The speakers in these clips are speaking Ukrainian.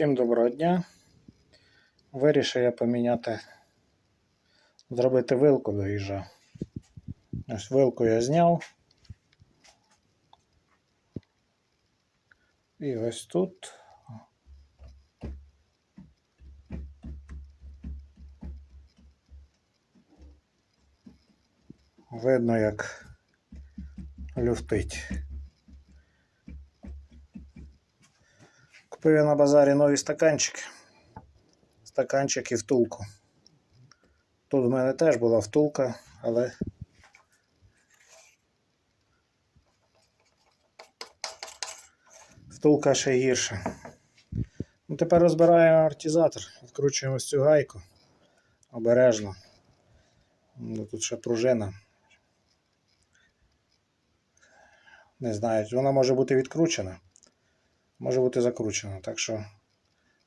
Всім доброго дня. Вирішив я поміняти, зробити вилку до їжа. Ось вилку я зняв. І ось тут. Видно, як люфтить. Купив я на базарі нові стаканчики. Стаканчик і втулку. Тут в мене теж була втулка, але втулка ще гірша. Ну, тепер розбираємо амортизатор, відкручуємо ось цю гайку обережно. Ну, тут ще пружина. Не знаю, вона може бути відкручена може бути закручено. Так що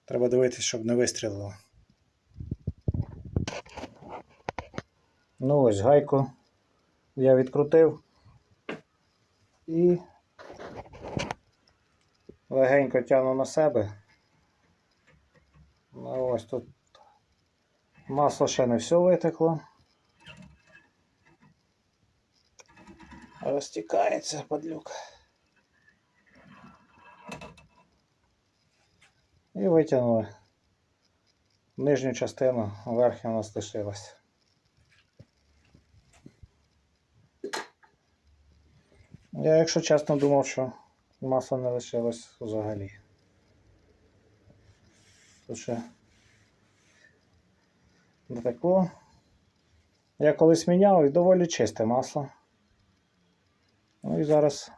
треба дивитися, щоб не вистрілило. Ну ось гайку я відкрутив і легенько тягну на себе. Ну ось тут масло ще не все витекло. Розтікається падлюка. І витягнули нижню частину, верхня у нас лишилась. Я, якщо чесно, думав, що масла не лишилось взагалі. Тут ще дотекло. Я колись міняв і доволі чисте масло. Ну і зараз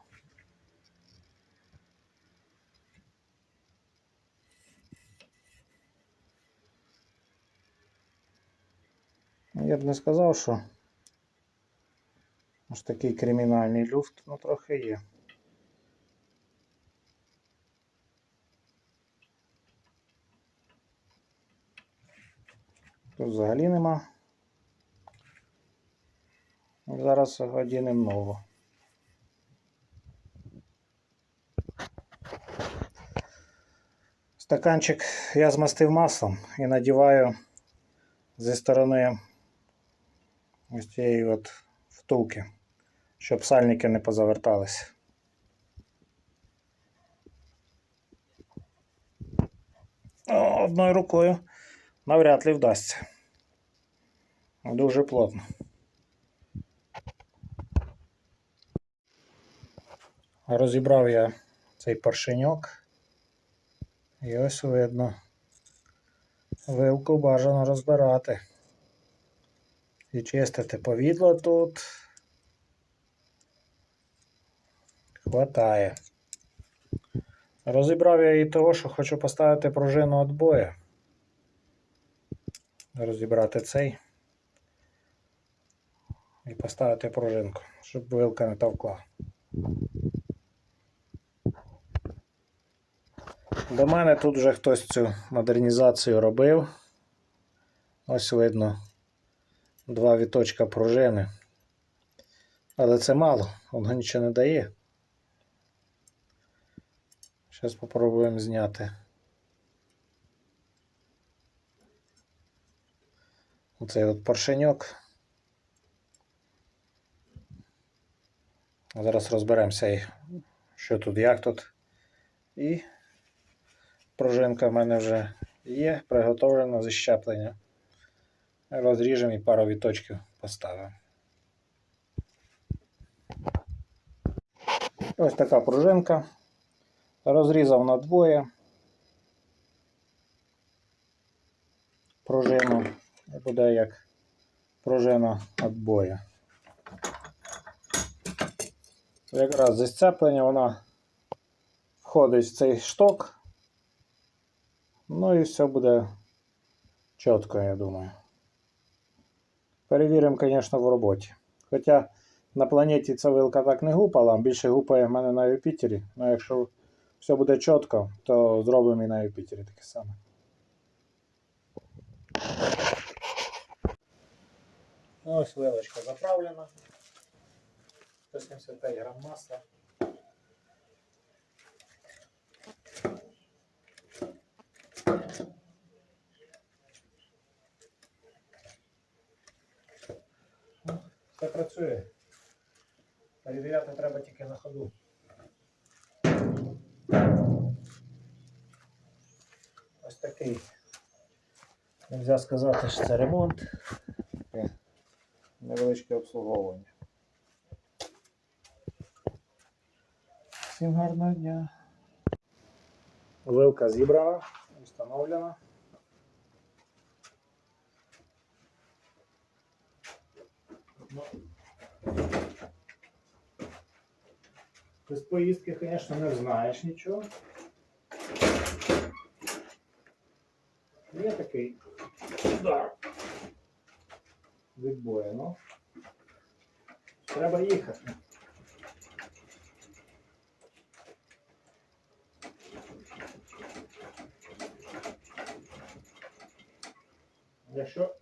Я б не сказав, що ось такий кримінальний люфт, ну трохи є. Тут взагалі нема. Зараз одінемо нову. Стаканчик я змастив маслом і надіваю зі сторони ось цієї от втулки, щоб сальники не позавертались. Одною рукою навряд ли вдасться. Дуже плотно. Розібрав я цей поршеньок. І ось видно. Вилку бажано розбирати. І чистити повідло тут. Хватає. Розібрав я і того, що хочу поставити пружину отбоя. Розібрати цей і поставити пружинку, щоб вилка не товкла. До мене тут вже хтось цю модернізацію робив. Ось видно два віточка пружини. Але це мало, воно нічого не дає. Зараз спробуємо зняти. Оцей от поршеньок. Зараз розберемося, що тут, як тут. І пружинка в мене вже є, приготовлена зі щеплення. Розріжемо і пару віточків поставимо. Ось така пружинка. Розрізав на двоє. Пружину буде як пружина відбоя. Якраз зі сцеплення вона входить в цей шток. Ну і все буде чітко, я думаю. Перевіримо, звісно, в роботі. Хоча на планеті ця вилка так не гупала, більше гупає в мене на Юпітері. Ну якщо все буде чітко, то зробимо і на Юпітері таке саме. Ось вилочка заправлена. 175 грам масла. Працює. Перевіряти треба тільки на ходу. Ось такий. Нельзя сказати, що це ремонт. Невеличке обслуговування. Всім гарного дня. Вилка зібрана, встановлена. Ну, Без поїздки, звісно, не знаєш нічого. Є такий удар від ну. Треба їхати. Якщо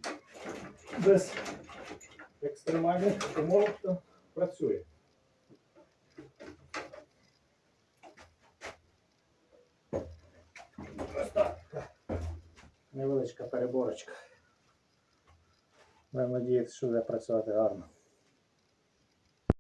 без екстремальних умовах то працює. Невеличка переборочка. Будемо надіятися, що буде працювати гарно.